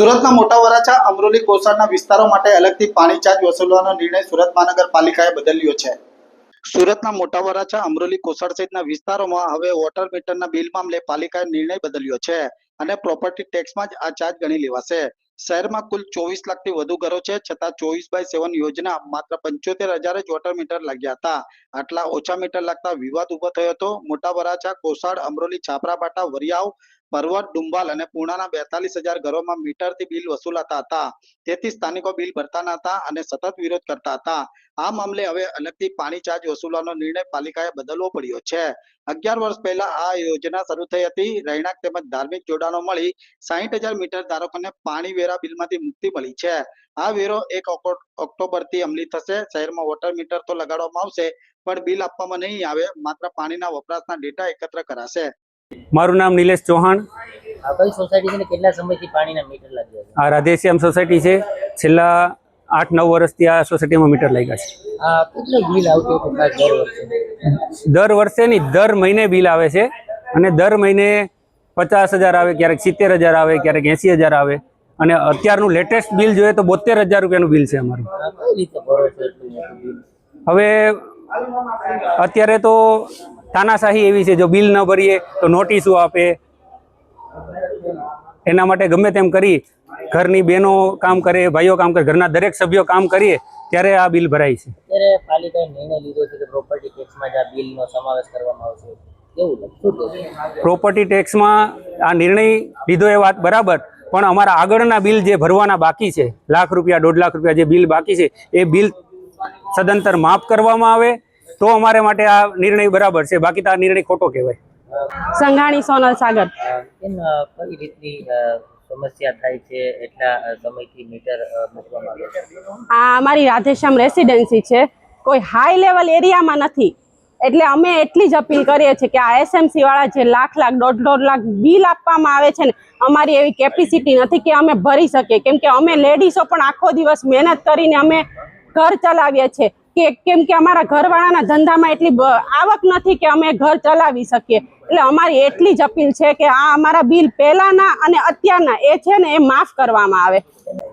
સુરતના મોટા વરાછા અમરોલી કોસાડના વિસ્તારો માટે અલગથી પાણી ચાર્જ વસૂલવાનો નિર્ણય સુરત મહાનગરપાલિકાએ બદલ્યો છે. સુરતના મોટા વરાછા અમરોલી કોસાડ સહિતના વિસ્તારોમાં હવે વોટર મીટરના બિલ મામલે પાલિકાએ નિર્ણય બદલ્યો છે અને પ્રોપર્ટી ટેક્સમાં જ આ ચાર્જ ગણી લેવાશે. શહેરમાં કુલ ચોવીસ લાખથી વધુ ઘરો છે છતાં ચોવીસ બાય સેવન યોજના માત્ર પંચોતેર હજાર જ વોટર મીટર લાગ્યા હતા. આટલા ઓછા મીટર લાગતા વિવાદ ઊભો થયો હતો. મોટા વરાછા કોસાડ, અમરોલી છાપરાબાટા વરિયાવ પર્વત, ડુંબાલ અને પૂર્ણાના બેતાલીસ હજાર ઘરોમાં મીટરથી બિલ વસૂલાતા હતા. તેથી સ્થાનિકો બિલ ભરતા ન હતા અને સતત વિરોધ કરતા હતા. આ મામલે હવે અલગથી પાણી ચાર્જ વસૂલવાનો નિર્ણય પાલિકાએ બદલવો પડ્યો છે. અગિયાર વર્ષ પહેલા આ યોજના શરૂ થઈ હતી. રહેણાંક તેમજ ધાર્મિક જોડાણો મળી સાહીઠ હજાર મીટર ધારકોને પાણી વેરા બિલમાંથી મુક્તિ મળી છે. આ વેરો એક ઓક્ટોબરથી અમલી થશે. શહેરમાં વોટર મીટર તો લગાડવામાં આવશે, પણ બિલ આપવામાં નહીં આવે. માત્ર પાણીના વપરાશના ડેટા એકત્ર કરાશે. મારું નામ નિલેશ ચૌહાણ. આ કઈ સોસાયટી છે ને કેટલા સમયથી પાણીના મીટર લાગ્યા છે? આ રાધેશ્યામ સોસાયટી છે. છેલ્લા આઠ નવ વર્ષથી આ સોસાયટીમાં મીટર લાગ્યા છે. આ કેટલું બિલ આવતું હતું ખાસ દર વર્ષે? દર વર્ષે નહીં દર મહિને બિલ આવે છે. અને દર મહિને પચાસ હજાર આવે ક્યારેક સિત્તેર હજાર આવે ક્યારેક એંસી હજાર આવે. અને અત્યારનું લેટેસ્ટ બિલ જોઈએ તો બોતેર હજાર રૂપિયાનું બિલ છે અમારું. હવે અત્યારે તો તાનાશાહી એવી છે જો બિલ ન ભરીએ તો નોટિસો આપે. એના માટે ગમે તેમ કરી ઘરની બહેનો કામ કરે ભાઈઓ કામ કરે ઘરના દરેક સભ્યો કામ કરીએ ત્યારે આ બિલ ભરાય છે? પ્રોપર્ટી ટેક્સમાં આ નિર્ણય લીધો એ વાત બરાબર પણ અમારા આગળના બિલ જે ભરવાના બાકી છે લાખ રૂપિયા દોઢ લાખ રૂપિયા જે બિલ બાકી છે એ બિલ સદંતર માફ કરવામાં આવે તો અમારે માટે આ નિર્ણય બરાબર છે. બાકી તો આ નિર્ણય ખોટો કહેવાય. સંઘાણી સોનલ સાગર. કઈ રીતની સમસ્યા થાય છે? એટલા સમયથી મીટર મૂકવામાં આવે છે? આ અમારી રાધેશ્યામ રેસિડેન્સી છે. કોઈ હાઈ લેવલ એરિયામાં નથી. એટલે અમે એટલી જ અપીલ કરીએ છીએ કે આ એસએમસી વાળા જે લાખ લાખ દોઢ દોઢ લાખ બિલ આપવામાં આવે છે ને અમારી એવી કેપેસિટી નથી કે અમે ભરી શકીએ. કેમ કે અમે લેડીઝો પણ આખો દિવસ મહેનત કરીને અમે ઘર ચલાવીએ છીએ. કે કેમ કે અમારા ઘરવાળાના ધંધામાં એટલી આવક નથી કે અમે ઘર ચલાવી શકીએ. એટલે અમારી એટલી જ અપીલ છે કે આ અમારા બિલ પહેલાના અને અત્યારના એ છે ને એ માફ કરવામાં આવે.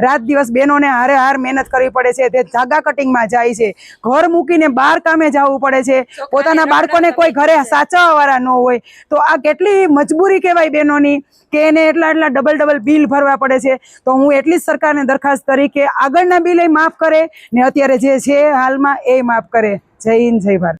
રાત દિવસ બહેનોને હારે હાર મહેનત કરવી પડે છે તે ધાગા કટિંગમાં જાય છે. ઘર મૂકીને બહાર કામે જવું પડે છે. પોતાના બાળકોને કોઈ ઘરે સાચવવાવાળા ન હોય. તો આ કેટલી મજબૂરી કહેવાય બહેનોની કે એને એટલા એટલા ડબલ ડબલ બિલ ભરવા પડે છે. તો હું એટલી જ સરકારને દરખાસ્ત કરી કે આગળના બિલ એ માફ કરે ને અત્યારે જે છે હાલમાં એ માફ કરે. જય હિન્દ જય ભારત.